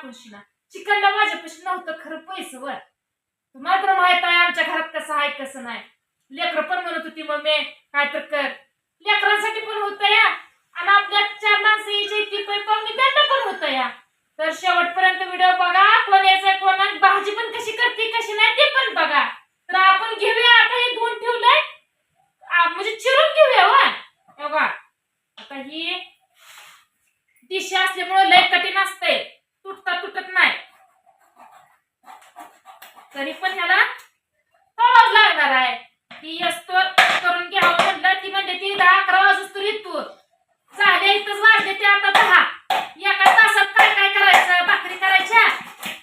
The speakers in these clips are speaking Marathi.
आणलं शिना चिकनला माझ्यापाशी नव्हतं खरं पैसे वर. तुम्हाला तर माहीत आहे आमच्या घरात कसं आहे कसं नाही. लेकर पण म्हणत होती मम्मी काय तर कर. लेकरांसाठी पण होतं या. आणि आपल्या चार माणसं यायची ती पण पाहुणे त्यांना पण होतं या. तर शेवटपर्यंत व्हिडिओ बघा कोण यायचा कोण भाजी पण कशी करते कशी नाही ते पण बघा. तर आपण घेऊया आता हे धुवून ठेवलंय. म्हणजे चिरून घेऊया वा बघा. आता ही दिशा असल्यामुळे लय कठीण असते तुटता तुटत नाही. तरी पण ह्याला तोडावं लागणार आहे. ती असतो करून घ्यावं म्हणलं ती म्हणजे ती दहा अकरा वाजूस तरी तू. झाले इथंच वाजले ते आता दहा एका तासात काय काय करायचं भाकरी करायच्या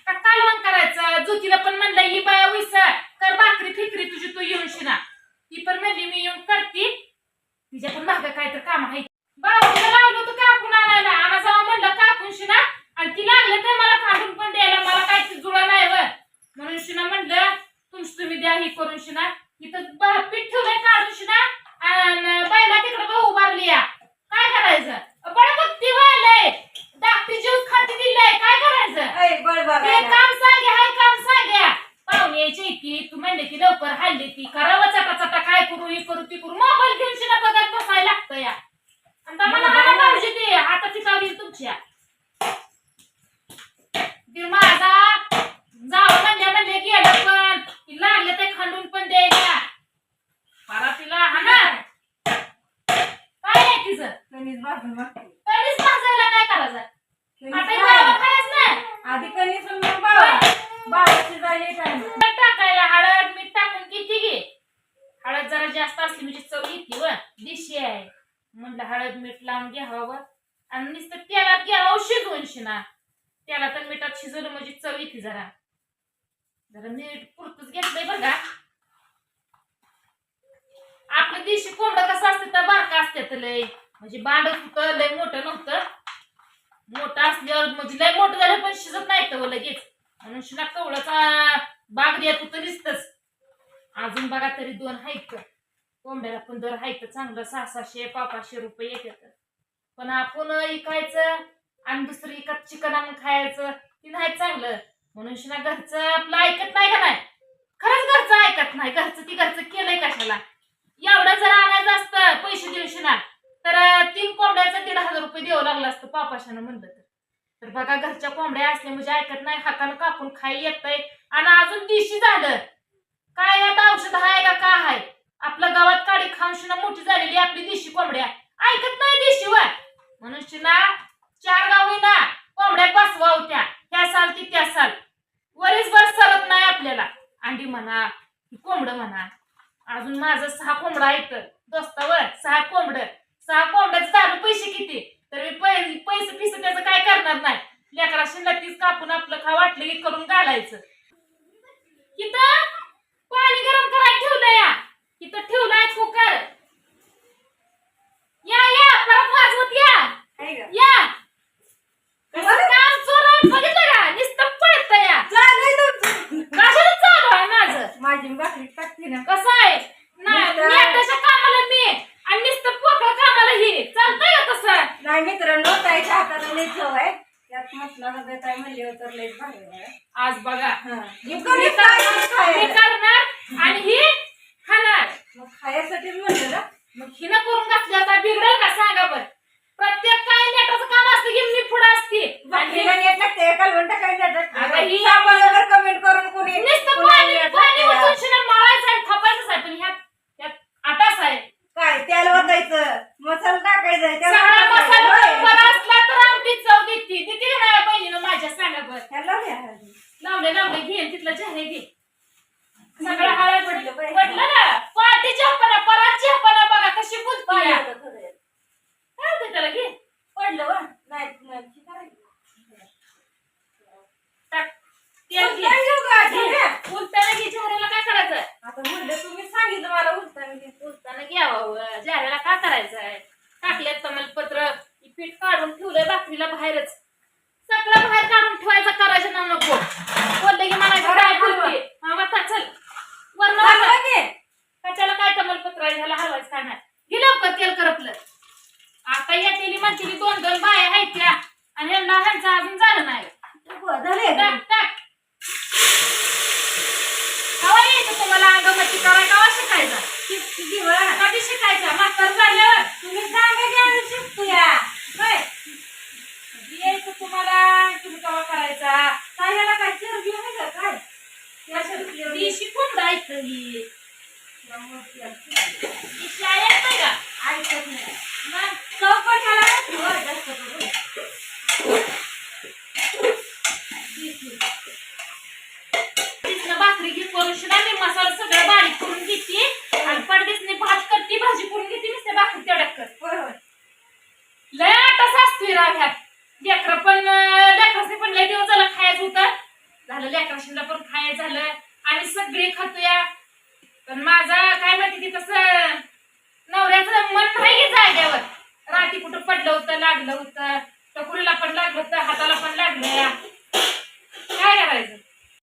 का कालवण करायचं ज्योतीला पण म्हणलं ही बाया उईसा कर भाकरी फिकरी तुझी तू येऊन शिना ती पण म्हणली मी येऊन करते तिच्या पण मागं काय तर काम आहे बाबूला लावलं होतं कापून आणायला आणा जावं म्हणलं कापून शिना आणि ती लागलं तर मला काढून पण द्यायला मला काय ती जुळा नाही व म्हणून शिना म्हणलं तुमची तुम्ही द्या ही करून शिना इथं ब- पीठ ठेवलंय काढून शिना आणि बायला तिकडे बा उभारली या काय करायचं बळ बघती व्हायलंय धाकटी जीव खाती दिलंय काय करायचं ऐ, बळ ते बघायला. काम सांगे हाय काम सांग्या पाहुणे यायची की तू म्हणले की लवकर हल्ली ती करा चटा चटा काय करू हे करू ती करू मोबाईल घेऊन शिना बघत बसायला लागतं या आणि मला मला भाऊजी ते हाताची कावली तुमच्या ती माझा जावं म्हणल्या म्हणले गेलं पण ती लागले ते खंडून पण द्यायच्या परा तिला हा ना काय आहे तिचं कणीस भाजून बघते. कधीच भाजायला काय करायचं कणीस आता भाजून. गावात खायच नाही आधी कणीस आणि मग बावा बावाची जायला टाइम मीठ टाकायला हळद मीठ टाकून किती घे? हळद जरा जास्त असली म्हणजे चव येते व दिशी आहे. म्हणलं हळद मीठ लावून घ्यावं आणि नुसतं तेलात घ्यावं शिजवून शिना त्याला तर मिठात शिजवलं म्हणजे चव येते जरा. जरा मीठ पुरतच घेतलंय बघा. आपलं देशी कोंड कसं असतं तर बारका असतात लय. म्हणजे बांड होतं लय मोठं नव्हतं. मोठं असल्यावर म्हणजे लय मोठं झालं पण शिजत नाही तर लगेच. म्हणून शिना कवळाचा बाग द्या तू तर नुसतंच. अजून बघा तरी दोन हायक कोंबड्याला पण दर हायक चांगलं सहा सहाशे पाचशे रुपये येतात. पण आपण इकायचं आणि दुसरं इकत चिकन आणून खायचं ती नाही चांगलं. म्हणून शिना घरचं आपलं ऐकत नाही का नाही? खरंच घरचं ऐकत नाही. घरचं ती घरचं केलंय कशाला? एवढं जर आणायचं असतं पैसे देऊ शिना तर तीन कोंबड्याचं दीड हजार रुपये द्यावं लागलं असतं पापाशानं म्हणलं तर बघा घरच्या कोंबड्या असल्या म्हणजे ऐकत नाही हातानं कापून खाई येतंय. आणि अजून दिशी झालं. काय आता औषध आहे का काय आहे? आपल्या गावात काडी खाऊन मोठी झालेली आपली देशी कोंबड्या. ऐकत नाही देशी वर म्हणून शिना चार गाव ना कोंबड्या बसवा होत्या. ह्या साल की त्या साल. वरीसभर सरत नाही आपल्याला. अंडी म्हणा कोंबड म्हणा. अजून माझं सहा कोंबडा आहेत. दोस्तावर सहा कोंबड. सहा कोंबड्याचे झालं पैसे किती? तर मी पैसे पिसे त्याचं काय करणार नाही. लेकरा शिंदा तीच कापून आपलं खा वाटलं की करून घालायचं. इथं पाणी गरम करायला ठेवलं या. इथं ठेवलाय कुकर. या या परत वाजवत या आहे का? या कसं काम चोरून बघितलं का नुसतं पडत या चालू आहे तुमचं. कशाला चालू आहे माझं माझी भाकरी टाकते ना कसं आहे नाही नुसतं- मी एकट्याच्या कामाला मी आणि नुसतं पोकळ कामाला ही चालतंय का तसं नाही मित्रांनो ताईच्या हाताला लई चव आहे त्यात मसला डब्यात आहे म्हणले तर लई भारी आहे आज बघा हा. मी कणीस भाजून करणार खायला. मी करणार आणि ही खाणार मग खायसाठी म्हणलं ना मग हिनं करून घातलं आता बिघडेल का सांगा बर प्रत्येक काय नेटाचं काम असतं की मी पुढे असते आणि भाकरीला नेट लागते ही- बरोबर लावले लावले घे तिथलं चेहरे घे. सगळं हळद पडलं. पडलं ना? पाठी चहापणा परत चहापणा बघा कशी बुजपाय काय ते त्याला? घे. पडलं वा नाही टाक. तेल घे. दिवस झालं खायचं होतं. झालं लेकराशीला पण खायचं झालं. आम्ही सगळे खातोया. पण माझा काय माहिती की तसं नवऱ्याचं मन नाही की जाग्यावर. राती कुठं पडलं होतं लागलं होतं टकुरीला पण लागलं होतं हाताला पण लागलं. काय करायचं?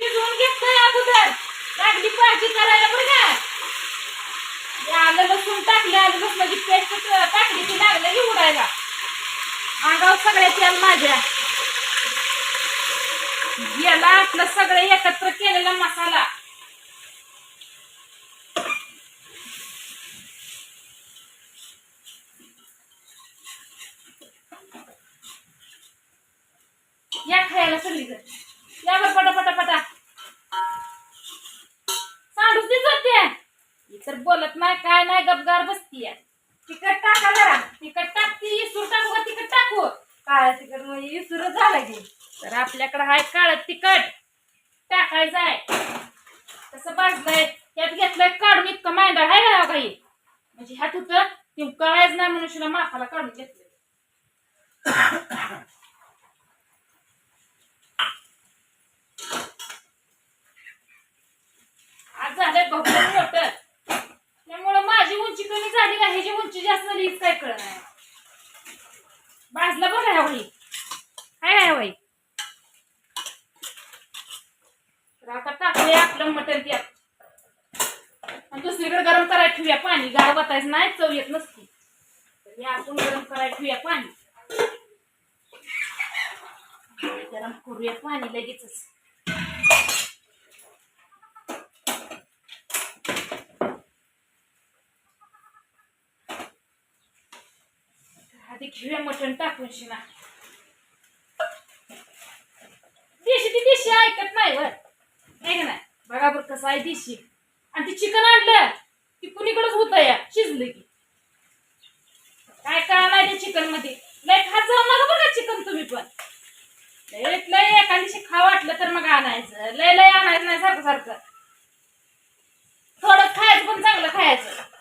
शिजवून घेतलंय अगोदर. लागली भाजी करायला बरं का. आलं लसूण टाकलं आलं लसणाची पेस्ट टाकली की लागलं की उडायला. अंगावर सगळ्या तेल माझ्या. गेला आपलं सगळं एकत्र केलेला मसाला. या खायला सगळीकडे या बर पटा पटा पटा. सांडूच तीच होते. तर बोलत नाही काय नाही गपगार बसतीय. तिखट टाका जरा. तिकट टाकती इसूर टाकू तिकट टाकू? काळा तिखट म्हणजे इसूर झाला की. तर आपल्याकडे हाय काळ तिखट. टाकायचं आहे. तसं भाजलंय? त्यात घेतलंय काढून इतकं मांडा आहे का काही म्हणजे ह्यात होतं ते कळायच नाही मनुष्याला मापाला काढून घेतलं आज झालंय भरपूर मोठं त्यामुळं माझी उंची कमी झाली का ह्याची उंची जास्त झाली हीच काय कळ नाही भाजला बघा ह्या काय आहे वही तर आता टाकूया आपलं मटण त्यात आणि दुसरीकडे गरम करायला ठेवूया पाणी. गार बतायचं नाही चव येत नसती. तर हे आपण गरम करायला ठेवूया पाणी. गरम करूया पाणी लगेचच. ते खिळे मटण टाकून शिना. देशी ती देशी ऐकत नाही वर. नाही का नाही? बघा बरं कसं आहे देशी. आणि ते चिकन आणलं ती कुणीकडेच होत या शिजलं की. काय काय नाही त्या चिकनमध्ये. लय खात जाऊ नका बघा चिकन तुम्ही पण. लय लय एका दिवशी खा वाटलं तर मग आणायचं. लय लय आणायचं नाही सारखं सारखं. थोडं खायचं पण चांगलं खायचं.